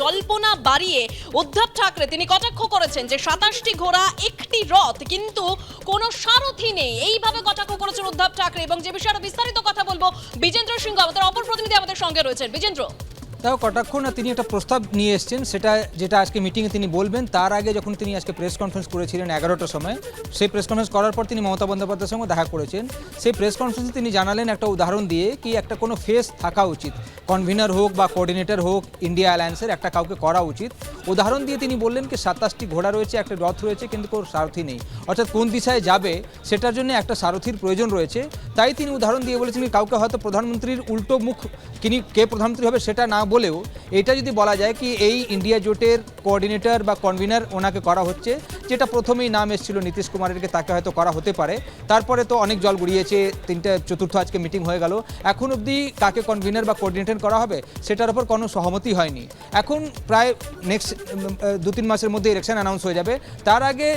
জল্পনা বাড়িয়ে উদ্ধব ঠাকরে তিনি কটাক্ষ করেছেন যে সাতাশটি ঘোড়া, একটি রথ, কিন্তু কোনো সারথি নেই। এইভাবে কটাক্ষ করেছেন উদ্ধব ঠাকরে এবং যে বিষয়ে বিস্তারিত কথা বলব, বিজেন্দ্র সিংহ, আমাদের অপর প্রতিনিধি আমাদের সঙ্গে রয়েছেন। বিজেন্দ্র। তাও কটাক্ষ না, তিনি একটা প্রস্তাব নিয়ে এসেছেন, সেটা যেটা আজকে মিটিংয়ে তিনি বলবেন। তার আগে যখন তিনি আজকে প্রেস কনফারেন্স করেছিলেন এগারোটার সময়, সেই প্রেস কনফারেন্স করার পর তিনি মমতা বন্দ্যোপাধ্যায়ের সঙ্গে দেখা করেছেন। সেই প্রেস কনফারেন্সে তিনি জানালেন একটা উদাহরণ দিয়ে কি একটা কোনো ফেস থাকা উচিত। কনভিনার হোক বা কোঅর্ডিনেটর হোক ইন্ডিয়া অ্যালায়েন্সের একটা কাউকে করা উচিত। উদাহরণ দিয়ে তিনি বললেন কি, সাতাশটি ঘোড়া রয়েছে, একটা রথ রয়েছে, কিন্তু কোনো সারথি নেই। অর্থাৎ কোন দিশায় যাবে, সেটার জন্য একটা সারথির প্রয়োজন রয়েছে। তাই তিনি উদাহরণ দিয়ে বলেছেন কাউকে হয়তো প্রধানমন্ত্রীর উল্টো মুখ তিনি কে প্রধানমন্ত্রী হবে সেটা না বলেও এটা যদি বলা যায় কি, এই ইন্ডিয়া জোটের কোঅর্ডিনেটর বা কনভিনার ওনাকে করা হচ্ছে, যেটা প্রথমেই নাম এসেছিল নীতিশ কুমারেরকে, তাকে হয়তো করা হতে পারে। তারপরে তো অনেক জল গড়িয়েছে, তিনটে চতুর্থ আজকে মিটিং হয়ে গেল। এখন অবধি কাকে কনভিনার বা কোঅর্ডিনেটর করা হবে, সেটার উপর কোনো সহমতি হয়নি। এখন প্রায় নেক্সট দু তিন মাসের মধ্যে ইলেকশন অ্যানাউন্স হয়ে যাবে। তার আগে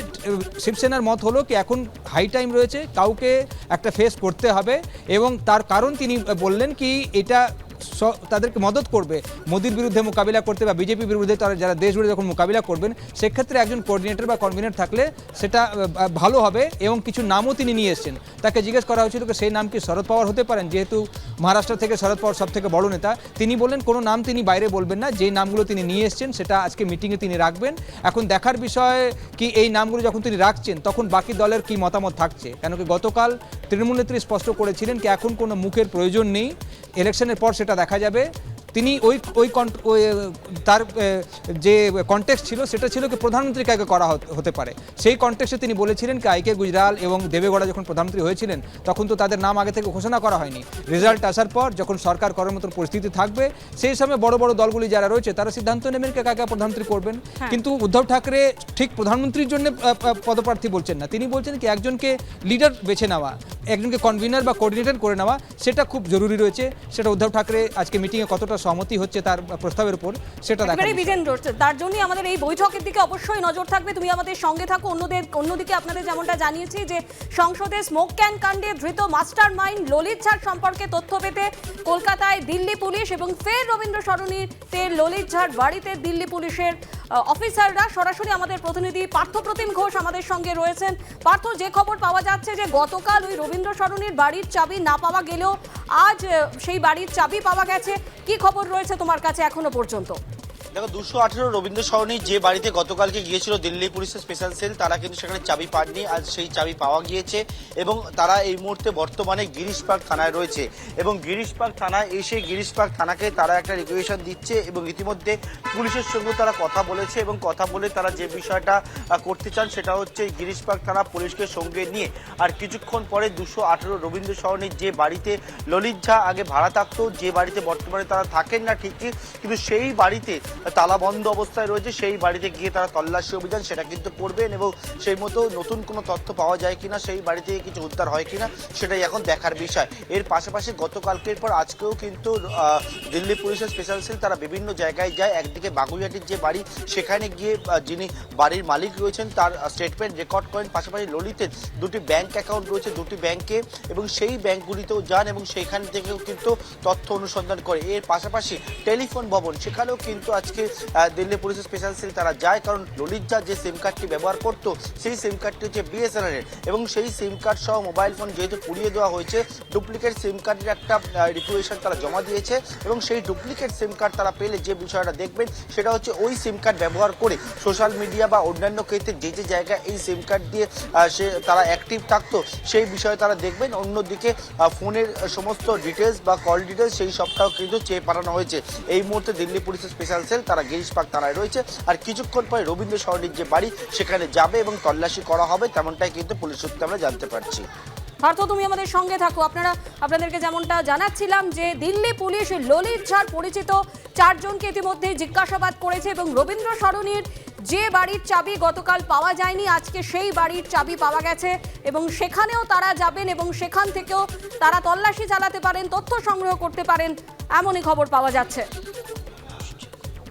শিবসেনার মত হলো কি, এখন হাই টাইম রয়েছে, কাউকে একটা ফেস করতে হবে এবং তার কারণ তিনি বললেন কি এটা তাদেরকে মদত করবে। মোদির বিরুদ্ধে মোকাবিলা করতে বা বিজেপির বিরুদ্ধে তারা যারা দেশ জুড়ে যখন মোকাবিলা করবেন, সেক্ষেত্রে একজন কোঅর্ডিনেটর বা কনভিনার থাকলে সেটা ভালো হবে এবং কিছু নামও তিনি নিয়ে এসেছেন। তাকে জিজ্ঞেস করা হয়েছিল যে সেই নাম কি শরদ পাওয়ার হতে পারেন? যেহেতু মহারাষ্ট্র থেকে শরদ পাওয়ার সব থেকে বড় নেতা, তিনি বললেন, কোনো নাম তিনি বাইরে বলবেন না। যেই নামগুলো তিনি নিয়ে এসেছেন, সেটা আজকে মিটিংয়ে তিনি রাখবেন। এখন দেখার বিষয় কি এই নামগুলো যখন তিনি রাখছেন, তখন বাকি দলের কি মতামত থাকছে? কেন কি গতকাল তৃণমূল নেত্রী স্পষ্ট করেছিলেন কি এখন কোনো মুখের প্রয়োজন নেই। ইলেকশনের পর সেটা দেখা যাবে। তিনি ওই ওই কন- ওই, তার যে কন্টেক্সট ছিল সেটা ছিল কি প্রধানমন্ত্রী কাকে করা হত- হতে পারে। সেই কন্টেক্সটে তিনি বলেছিলেন কি আইকে গুজরাল এবং দেবেগৌড়া যখন প্রধানমন্ত্রী হয়েছিলেন তখন তো তাদের নাম আগে থেকে ঘোষণা করা হয়নি। রেজাল্ট আসার পর যখন সরকার করার মতন পরিস্থিতি থাকবে সেই সময় বড় বড় দলগুলি যারা রয়েছে তারা সিদ্ধান্ত নেবেন কে কাকে প্রধানমন্ত্রী করবেন। কিন্তু উদ্ধব ঠাকরে ঠিক প্রধানমন্ত্রীর জন্য পদপ্রার্থী বলছেন না। তিনি বলছেন কি একজনকে লিডার বেছে নেওয়া একজনকে কনভিনার বা কোঅর্ডিনেটর করে নেওয়া সেটা খুব জরুরি রয়েছে। সেটা উদ্ধব ঠাকরে আজকে মিটিংয়ে কতটা সহমতি হচ্ছে তার প্রস্তাবের উপর সেটা দেখা বিজেন্দ্র তার জন্যই আমাদের এই বৈঠকের দিকে অবশ্যই নজর থাকবে। তুমি আমাদের সঙ্গে থাকো অন্যদের অন্যদিকে আপনাদের যেমনটা জানিয়েছি যে সংসদে স্মোক ক্যান কাণ্ডে ধৃত মাস্টার মাইন্ড ললিত ঝাড় সম্পর্কে তথ্য পেতে কলকাতায় দিল্লি পুলিশ এবং ফের রবীন্দ্র সরণিতে ললিত ঝাড় বাড়িতে দিল্লি পুলিশের অফিসাররা সরাসরি আমাদের প্রতিনিধি পার্থপ্রতিম ঘোষ আমাদের সঙ্গে রয়েছেন। পার্থ যে খবর পাওয়া যাচ্ছে যে গতকাল ওই রবীন্দ্র সরণির বাড়ির চাবি না পাওয়া গেলেও আজ সেই বাড়ির চাবি পাওয়া গেছে। কি খবর রয়েছে তোমার কাছে এখনও পর্যন্ত। দেখো, দুশো আঠেরো রবীন্দ্র সরণি যে বাড়িতে গতকালকে গিয়েছিল দিল্লি পুলিশের স্পেশাল সেল তারা কিন্তু সেখানে চাবি পাননি আজ সেই চাবি পাওয়া গিয়েছে এবং তারা এই মুহূর্তে বর্তমানে গিরিশ পার্ক থানায় রয়েছে এবং গিরিশ পার্ক থানায় এসে গিরিশ পার্ক থানাকে তারা একটা রিকুয়েশন দিচ্ছে এবং ইতিমধ্যে পুলিশের সঙ্গে তারা কথা বলেছে এবং কথা বলে তারা যে বিষয়টা করতে চান সেটা হচ্ছে গিরিশ পার্ক থানা পুলিশকে সঙ্গে নিয়ে। আর কিছুক্ষণ পরে দুশো আঠেরো রবীন্দ্র সরণির যে বাড়িতে ললিত ঝা আগে ভাড়া থাকতো, যে বাড়িতে বর্তমানে তারা থাকেন না ঠিকই, কিন্তু সেই বাড়িতে তালা বন্ধ অবস্থায় রয়েছে, সেই বাড়িতে গিয়ে তারা তল্লাশি অভিযান, সেটা কিন্তু করবেন এবং সেই মতো নতুন কোনো তথ্য পাওয়া যায় কিনা, সেই বাড়ি থেকে কিছু উদ্ধার হয় কিনা, সেটাই এখন দেখার বিষয়। এর পাশাপাশি গতকালকের পর আজকেও কিন্তু দিল্লি পুলিশের স্পেশাল সেল তারা বিভিন্ন জায়গায় যায়, একদিকে বাগুইয়াটির যে বাড়ি, সেখানে গিয়ে যিনি বাড়ির মালিক রয়েছেন, তার স্টেটমেন্ট রেকর্ড করেন। পাশাপাশি ললিতের দুটি ব্যাংক অ্যাকাউন্ট রয়েছে, দুটি ব্যাংকে এবং সেই ব্যাংকগুলিতেও যান এবং সেইখান থেকেও কিন্তু তথ্য অনুসন্ধান করে। এর পাশাপাশি টেলিফোন ভবন, সেখানেও কিন্তু আজকে দিল্লি পুলিশের স্পেশাল সেল তারা যায়, কারণ ললিত যা যে সিম কার্ডটি ব্যবহার করতো, সেই সিম কার্ডটি হচ্ছে বিএসএনএল এর। এবং সেই সিম কার্ড সহ মোবাইল ফোন যেহেতু পুড়িয়ে দেওয়া হয়েছে ডুপ্লিকেট সিম কার্ডের একটা রিকুয়েশন তারা জমা দিয়েছে। এবং সেই ডুপ্লিকেট সিম কার্ড তারা পেলে যে বিষয়টা দেখবেন, সেটা হচ্ছে ওই সিম কার্ড ব্যবহার করে সোশ্যাল মিডিয়া বা অন্যান্য ক্ষেত্রে যে যে জায়গায় এই সিম কার্ড দিয়ে সে, তারা অ্যাক্টিভ থাকতো, সেই বিষয়ে তারা দেখবেন। অন্যদিকে ফোনের সমস্ত ডিটেলস বা কল ডিটেলস সেই সবটাও কিন্তু চেয়ে পাঠানো হয়েছে। এই মুহূর্তে দিল্লি পুলিশের স্পেশাল সেল তারা গিরিশ পার্ক থানায় রয়েছে। আর কিছুক্ষণ পরে রবীন্দ্র সরণির যে বাড়ি, সেখানে যাবে এবং তল্লাশি করা হবে, তেমনটাই কিন্তু পুলিশ সূত্রে আমরা জানতে পারছি। পার্থ, তুমি আমাদের সঙ্গে থাকো। আপনারা, আপনাদেরকে যেমনটা জানাচ্ছিলাম যে দিল্লি পুলিশ ললিত ঝাড় পরিচিত চারজনকে ইতিমধ্যে জিজ্ঞাসাবাদ করেছে এবং রবীন্দ্র সরণির যে বাড়ির চাবি গতকাল পাওয়া যায়নি, আজকে সেই বাড়ির চাবি পাওয়া গেছে এবং সেখানেও তারা যাবেন এবং সেখান থেকেও তারা তল্লাশি চালাতে পারেন, তথ্য সংগ্রহ করতে পারেন, এমনই খবর পাওয়া যাচ্ছে।